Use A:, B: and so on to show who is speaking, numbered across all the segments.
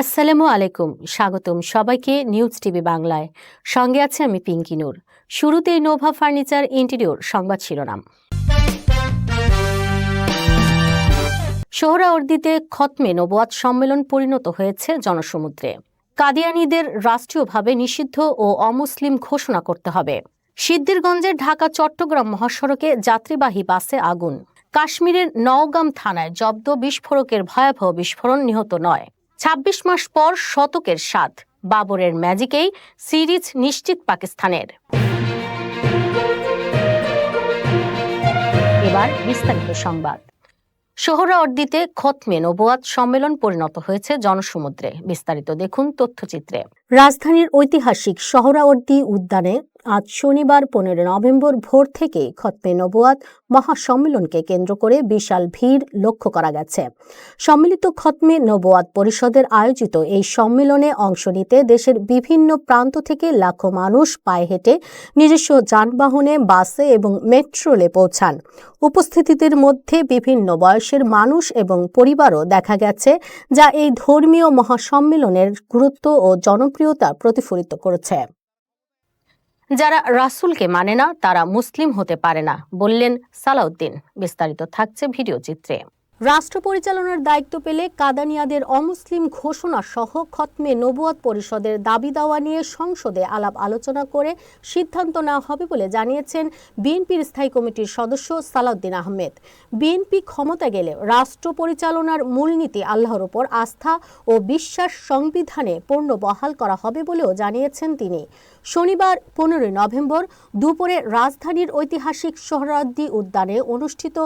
A: আসসালামু আলাইকুম, স্বাগতম সবাইকে নিউজ টিভি বাংলায়। সঙ্গে আছে আমি পিঙ্কি নূর। শুরুতেই নোভা ফার্নিচার ইন্টেরিয়র সংবাদ শিরোনাম। সোহরাওয়ার্দীতে খতমে নবোয়াত সম্মেলন পরিণত হয়েছে জনসমুদ্রে। কাদিয়ানিদের রাষ্ট্রীয়ভাবে নিষিদ্ধ ও অমুসলিম ঘোষণা করতে হবে। সিদ্ধিরগঞ্জের ঢাকা চট্টগ্রাম মহাসড়কে যাত্রীবাহী বাসে আগুন। কাশ্মীরের নওগাম থানায় জব্দ বিস্ফোরকের ভয়াবহ বিস্ফোরণ নিহত নয়। ছাব্বিশ মাস পর শতকের স্বাদ, বাবরের ম্যাজিকেই সিরিজ নিশ্চিত পাকিস্তানের। এবার বিস্তারিত সংবাদ। সোহরাওয়ার্দীতে খতমে নবোয়াত সম্মেলন পরিণত হয়েছে জনসমুদ্রে। বিস্তারিত দেখুন তথ্যচিত্রে। রাজধানীর ঐতিহাসিক সোহরাওয়ার্দী উদ্যানে আজ শনিবার, পনেরো নভেম্বর ভোর থেকে খতমে নবোয়াত মহাসম্মেলনকে কেন্দ্র করে বিশাল ভিড় লক্ষ্য করা গেছে। সম্মিলিত খতমে নবোয়াত পরিষদের আয়োজিত এই সম্মেলনে অংশ নিতে দেশের বিভিন্ন প্রান্ত থেকে লাখো মানুষ পায়ে হেঁটে নিজস্ব যানবাহনে, বাসে এবং মেট্রোলে পৌঁছান। উপস্থিতিদের মধ্যে বিভিন্ন বয়সের মানুষ এবং পরিবারও দেখা গেছে, যা এই ধর্মীয় মহাসম্মেলনের গুরুত্ব ও জনপ্রিয়তা প্রতিফলিত করেছে। যারা রাসুলকে মানে না, তারা মুসলিম হতে পারে না, বললেন সালাউদ্দিন। বিস্তারিত থাকছে ভিডিও চিত্রে। রাষ্ট্র পরিচালনার দায়িত্ব পেলে কাদানিয়াদের অমুসলিম ঘোষণা সহ খতমে নবুয়াত পরিষদের দাবি দাওয়া নিয়ে সংসদে আলাপ আলোচনা করে সিদ্ধান্ত নেওয়া হবে বলে জানিয়েছেন বিএনপির স্থায়ী কমিটির সদস্য সালাউদ্দিন আহমেদ। বিএনপি ক্ষমতা গেলে রাষ্ট্র পরিচালনার মূলনীতি আল্লাহর ওপর আস্থা ও বিশ্বাস সংবিধানে পূর্ণ বহাল করা হবে বলেও জানিয়েছেন তিনি। শনিবার, পনেরোই নভেম্বর দুপুরে রাজধানীর ঐতিহাসিক সোহরাওয়ার্দী উদ্যানে অনুষ্ঠিত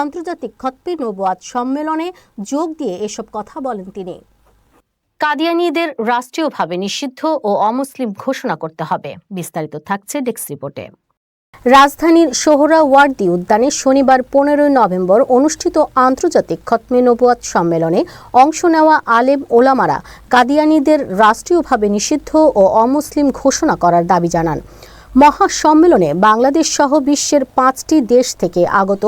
A: আন্তর্জাতিক খতপি নবুয়াত সম্মেলনে যোগ দিয়ে এসব কথা বলেন তিনি। কাদিয়ানীদের রাষ্ট্রীয়ভাবে নিষিদ্ধ ও অমুসলিম ঘোষণা করতে হবে। বিস্তারিত থাকছে ডেস্ক রিপোর্টে। রাজধানীর সোহরাওয়ার্দী উদ্যানে শনিবার পনেরোই নভেম্বর অনুষ্ঠিত আন্তর্জাতিক খতমে নবুয়াত সম্মেলনে অংশ নেওয়া আলেম ওলামারা কাদিয়ানীদের রাষ্ট্রীয়ভাবে নিষিদ্ধ ও অমুসলিম ঘোষণা করার দাবি জানান। মহাসম্মেলনে বাংলাদেশ সহ বিশ্বের পাঁচটি দেশ থেকে আগত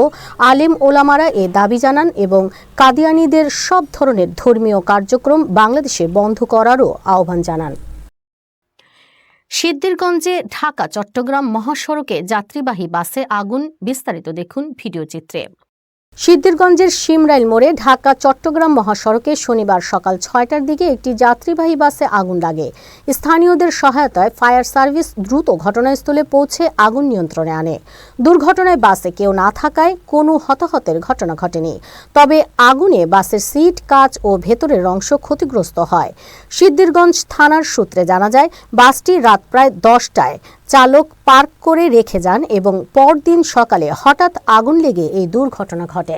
A: আলেম ওলামারা এ দাবি জানান এবং কাদিয়ানিদের সব ধরনের ধর্মীয় কার্যক্রম বাংলাদেশে বন্ধ করারও আহ্বান জানান। সিদ্ধিরগঞ্জে ঢাকা চট্টগ্রাম মহাসড়কে যাত্রীবাহী বাসে আগুন, বিস্তারিত দেখুন ভিডিও চিত্রে। সিদ্ধিরগঞ্জের সিমরাইল মোড়ে ঢাকা, চট্টগ্রাম মহাসড়কে শনিবার সকাল ছয়টার দিকে একটি যাত্রীবাহী বাসে আগুন লাগে। স্থানীয়দের সহায়তায় ফায়ার সার্ভিস দ্রুত ঘটনাস্থলে পৌঁছে আগুন নিয়ন্ত্রণে আনে। দুর্ঘটনায় বাসে কেউ না থাকায় কোনো হতাহতের ঘটনা ঘটেনি। তবে আগুনে বাসের সিট, কাচ ও ভেতরের অংশ ক্ষতিগ্রস্ত হয়। সিদ্ধিরগঞ্জ থানার সূত্রে জানা যায়, বাসটি রাত প্রায় দশটায় চালক পার্ক করে রেখে যান এবং পরদিন সকালে হঠাৎ আগুন লেগে এই দুর্ঘটনা ঘটে।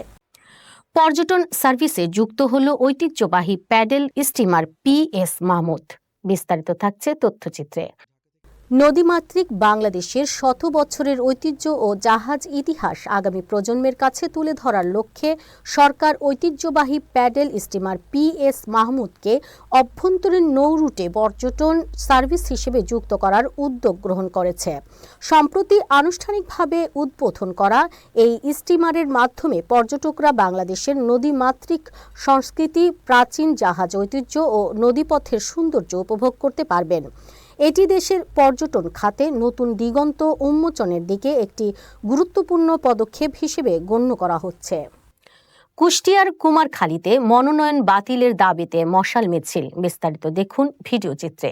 A: পর্যটন সার্ভিসে যুক্ত হল ঐতিহ্যবাহী paddle steamer P S Mahmud. বিস্তারিত থাকছে তথ্যচিত্রে। নদীমাতৃক বাংলাদেশের শত বছরের ঐতিহ্য ও জাহাজ ইতিহাস আগামী প্রজন্মের কাছে তুলে ধরার লক্ষ্যে সরকার ঐতিহ্যবাহী প্যাডেল স্টিমার পি এস মাহমুদকে অভ্যন্তরীণ নৌরুটে পর্যটন সার্ভিস হিসেবে যুক্ত করার উদ্যোগ গ্রহণ করেছে। সম্প্রতি আনুষ্ঠানিকভাবে উদ্বোধন করা এই স্টিমারের মাধ্যমে পর্যটকরা বাংলাদেশের নদীমাতৃক সংস্কৃতি, প্রাচীন জাহাজ ঐতিহ্য ও নদীপথের সৌন্দর্য উপভোগ করতে পারবেন। এটি দেশের পর্যটন খাতে নতুন দিগন্ত উন্মোচনের দিকে একটি গুরুত্বপূর্ণ পদক্ষেপ হিসেবে গণ্য করা হচ্ছে। কুষ্টিয়ার কুমারখালীতে মনোনয়ন বাতিলের দাবিতে মশাল মিছিল। বিস্তারিত দেখুন ভিডিও চিত্রে।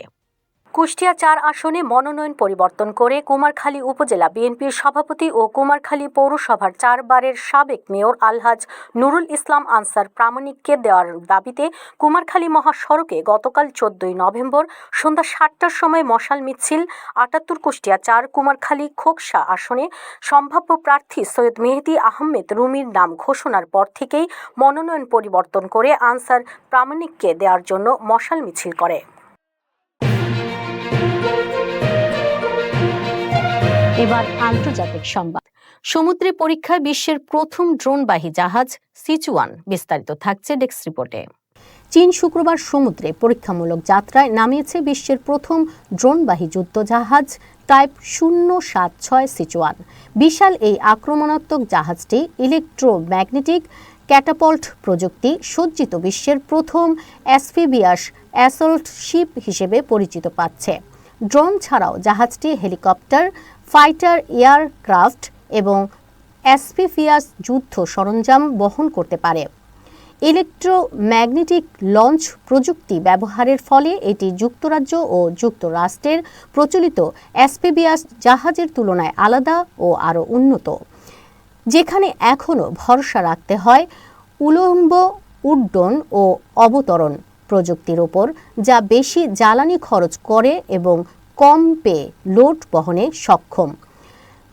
A: কুষ্টিয়া চার আসনে মনোনয়ন পরিবর্তন করে কুমারখালী উপজেলা বিএনপির সভাপতি ও কুমারখালী পৌরসভার চারবারের সাবেক মেয়র আলহাজ নুরুল ইসলাম আনসার প্রামাণিককে দেওয়ার দাবিতে কুমারখালী মহাসড়কে গতকাল চোদ্দই নভেম্বর সন্ধ্যা সাতটার সময় মশাল মিছিল, আটাত্তর কুষ্টিয়া চার কুমারখালী খোকসা আসনে সম্ভাব্য প্রার্থী সৈয়দ মেহেদি আহমেদ রুমির নাম ঘোষণার পর থেকেই মনোনয়ন পরিবর্তন করে আনসার প্রামাণিককে দেওয়ার জন্য মশাল মিছিল করে। এবার আন্তর্জাতিক সংবাদ। সমুদ্রে পরীক্ষায় বিশ্বের প্রথম ড্রোনবাহী জাহাজ সিচুয়ান বিস্তারিত থাকছে ডেস্ক রিপোর্টে। চীন শুক্রবার সমুদ্রে পরীক্ষামূলক যাত্রায় নামিয়েছে বিশ্বের প্রথম ড্রোনবাহী যুদ্ধ জাহাজ টাইপ শূন্য সাত ছয় সিচুয়ান। বিশাল এই আক্রমণাত্মক জাহাজটি ইলেকট্রোম্যাগনেটিক ক্যাটাপল্ট প্রযুক্তি সজ্জিত বিশ্বের প্রথম অ্যাসফিবিয়াস অ্যাসল্ট শিপ হিসেবে পরিচিত পাচ্ছে। ড্রোন ছাড়াও জাহাজটি হেলিকপ্টার ফাইটার এয়ারক্রাফট এবং অ্যাসফিফিয়াস যুদ্ধ সরঞ্জাম বহন করতে পারে। ইলেকট্রোম্যাগনেটিক লঞ্চ প্রযুক্তি ব্যবহারের ফলে এটি যুক্তরাজ্য ও যুক্তরাষ্ট্রের প্রচলিত অ্যাসপিবিয়াস জাহাজের তুলনায় আলাদা ও আরও উন্নত, যেখানে এখনও ভরসা রাখতে হয় উলম্ব উড্ডয়ন ও অবতরণ প্রযুক্তির ওপর, যা বেশি জ্বালানি খরচ করে এবং কম পে লোড বহনে সক্ষম।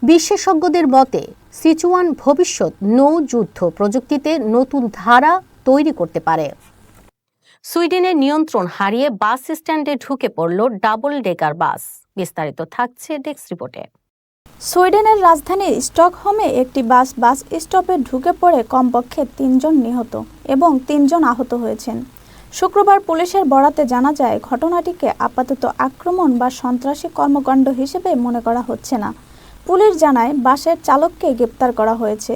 A: বিশেষজ্ঞদের মতে, সিচুয়ান ভবিষ্যৎ নৌযুদ্ধ প্রযুক্তিতে নতুন ধারা তৈরি করতে পারে। সুইডেনের নিয়ন্ত্রণ হারিয়ে বাস স্ট্যান্ডে ঢুকে পড়ল ডাবল ডেকার বাস। বিস্তারিত থাকছে ডেস্ক রিপোর্টে।
B: সুইডেনের রাজধানী স্টকহোমে একটি বাস বাস স্টপে ঢুকে পড়ে কমপক্ষে তিনজন নিহত এবং তিনজন আহত হয়েছেন। শুক্রবার পুলিশের বরাতে জানা যায়, ঘটনাটিকে আপাতত আক্রমণ বা সন্ত্রাসী কর্মকাণ্ড হিসেবে মনে করা হচ্ছে না। পুলিশ জানায়, বাসের চালককে গ্রেপ্তার করা হয়েছে।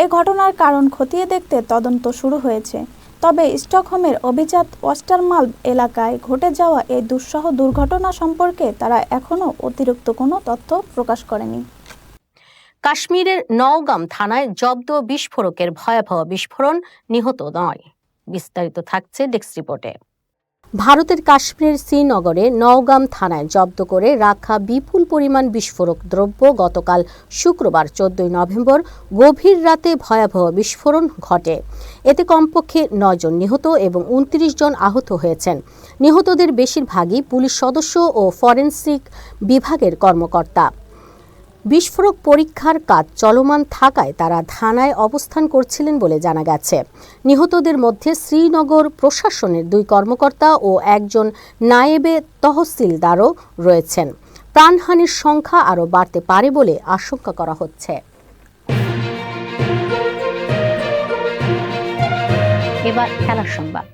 B: এই ঘটনার কারণ খতিয়ে দেখতে তদন্ত শুরু হয়েছে। তবে স্টকহোমের অভিজাত ওয়াস্টারমাল এলাকায় ঘটে যাওয়া এই দুঃসহ দুর্ঘটনা সম্পর্কে তারা এখনও অতিরিক্ত কোনো তথ্য প্রকাশ করেনি।
A: কাশ্মীরের নওগাম থানায় জব্দ বিস্ফোরকের ভয়াবহ বিস্ফোরণ নিহত নয়। বিস্তারিত থাকছে ডেস্ক রিপোর্টে। ভারতের কাশ্মীরের শ্রীনগরে নওগাম থানায় জব্দ করে রাখা বিপুল পরিমাণ বিস্ফোরক দ্রব্য গতকাল শুক্রবার, চোদ্দই নভেম্বর, গভীর রাতে ভয়াবহ বিস্ফোরণ ঘটে। এতে কমপক্ষে নয়জন নিহত এবং উনত্রিশ জন আহত হয়েছেন। নিহতদের বেশিরভাগই পুলিশ সদস্য ও ফরেনসিক বিভাগের কর্মকর্তা। বিস্ফোরক পরীক্ষার কাজ চলমান থাকায় তারা থানায় অবস্থান করছিলেন বলে জানা গেছে। নিহতদের মধ্যে শ্রীনগর প্রশাসনের দুই কর্মকর্তা ও একজন নায়েবে তহসিলদারও রয়েছেন। প্রাণহানির সংখ্যা আরও বাড়তে পারে বলে আশঙ্কা করা হচ্ছে। এবার খেলার সংবাদ।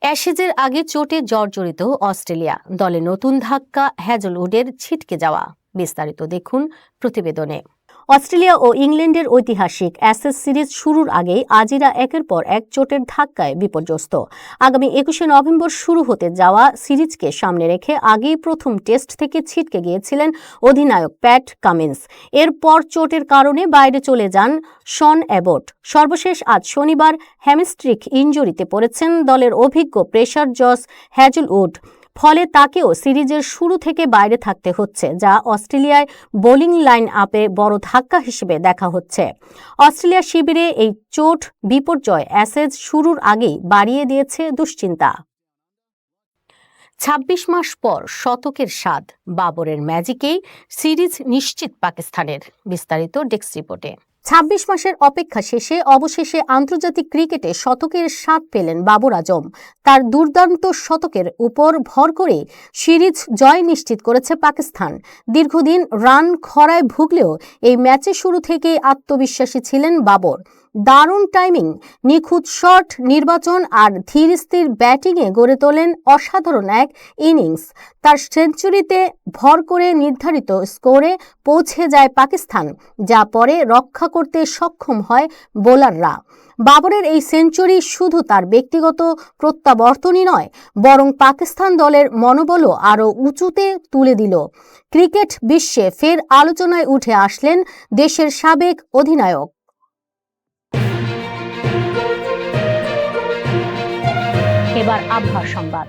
A: অ্যাশেজের আগে চোটে জর্জরিত অস্ট্রেলিয়া। দলে নতুন ধাক্কা, হ্যাজলউডের ছিটকে যাওয়া। বিস্তারিত দেখুন প্রতিবেদনে। অস্ট্রেলিয়া ও ইংল্যান্ডের ঐতিহাসিক অ্যাসেস সিরিজ শুরুর আগেই আজিরা একের পর এক চোটের ধাক্কায় বিপর্যস্ত। আগামী একুশে নভেম্বর শুরু হতে যাওয়া সিরিজকে সামনে রেখে আগেই প্রথম টেস্ট থেকে ছিটকে গিয়েছিলেন অধিনায়ক প্যাট কামিন্স। এরপর চোটের কারণে বাইরে চলে যান শন অ্যাবট। সর্বশেষ আজ শনিবার হ্যামস্ট্রিক ইঞ্জুরিতে পড়েছেন দলের অভিজ্ঞ প্রেসার জস হ্যাজলউড। ফলে তাকেও সিরিজের শুরু থেকে বাইরে থাকতে হচ্ছে, যা অস্ট্রেলিয়ায় বোলিং লাইন আপে বড় ধাক্কা হিসেবে দেখা হচ্ছে। অস্ট্রেলিয়া শিবিরে এই চোট বিপর্যয় অ্যাসেজ শুরুর আগেই বাড়িয়ে দিয়েছে দুশ্চিন্তা। ছাব্বিশ মাস পর শতকের স্বাদ, বাবরের ম্যাজিকেই সিরিজ নিশ্চিত পাকিস্তানের, বিস্তারিত ডেস্ক রিপোর্টে। ছাব্বিশ মাসের অপেক্ষা শেষে অবশেষে আন্তর্জাতিক ক্রিকেটে শতকের স্বাদ পেলেন বাবর আজম। তার দুর্দান্ত শতকের উপর ভর করে সিরিজ জয় নিশ্চিত করেছে পাকিস্তান। দীর্ঘদিন রান খরায় ভুগলেও এই ম্যাচে শুরু থেকেই আত্মবিশ্বাসী ছিলেন বাবর। দারুণ টাইমিং নিখুঁত শট নির্বাচন আর ধীর স্থির ব্যাটিংয়ে গড়ে তোলেন অসাধারণ এক ইনিংস তার সেঞ্চুরিতে ভর করে নির্ধারিত স্কোরে পৌঁছে যায় পাকিস্তান, যা পরে রক্ষা করতে সক্ষম হয় বোলাররা বাবরের এই সেঞ্চুরি শুধু তার ব্যক্তিগত প্রত্যাবর্তনই নয়, বরং পাকিস্তান দলের মনোবলও আরও উঁচুতে তুলে দিল। ক্রিকেট বিশ্বে ফের আলোচনায় উঠে আসলেন দেশের সাবেক অধিনায়ক। এবার আবহাওয়া সংবাদ।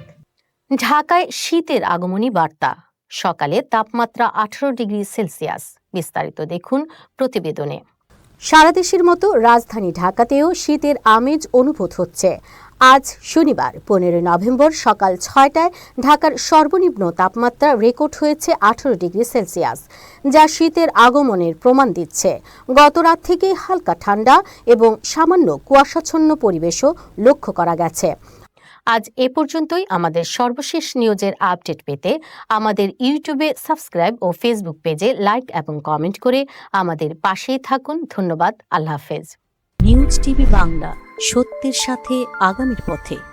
A: ঢাকায় শীতের আগমনী বার্তা। সকালে তাপমাত্রা আঠারো ডিগ্রি সেলসিয়াস। বিস্তারিত দেখুন প্রতিবেদনে। সারা দেশের মতো রাজধানী ঢাকাতেও শীতের আমেজ অনুভূত হচ্ছে। আজ শনিবার পনেরোই নভেম্বর সকাল ছয়টায় ঢাকার সর্বনিম্ন তাপমাত্রা রেকর্ড হয়েছে আঠারো ডিগ্রি সেলসিয়াস, যা শীতের আগমনের প্রমাণ দিচ্ছে। গত রাত থেকেই হালকা ঠান্ডা এবং সামান্য কুয়াশাচ্ছন্ন পরিবেশও লক্ষ্য করা গেছে। আজ এ পর্যন্তই আমাদের সর্বশেষ নিউজের আপডেট পেতে আমাদের ইউটিউবে সাবস্ক্রাইব ও ফেসবুক পেজে লাইক এবং কমেন্ট করে আমাদের পাশেই থাকুন। ধন্যবাদ। আল্লাহ হাফেজ।
C: নিউজ টিভি বাংলা, সত্যের সাথে আগামীর পথে।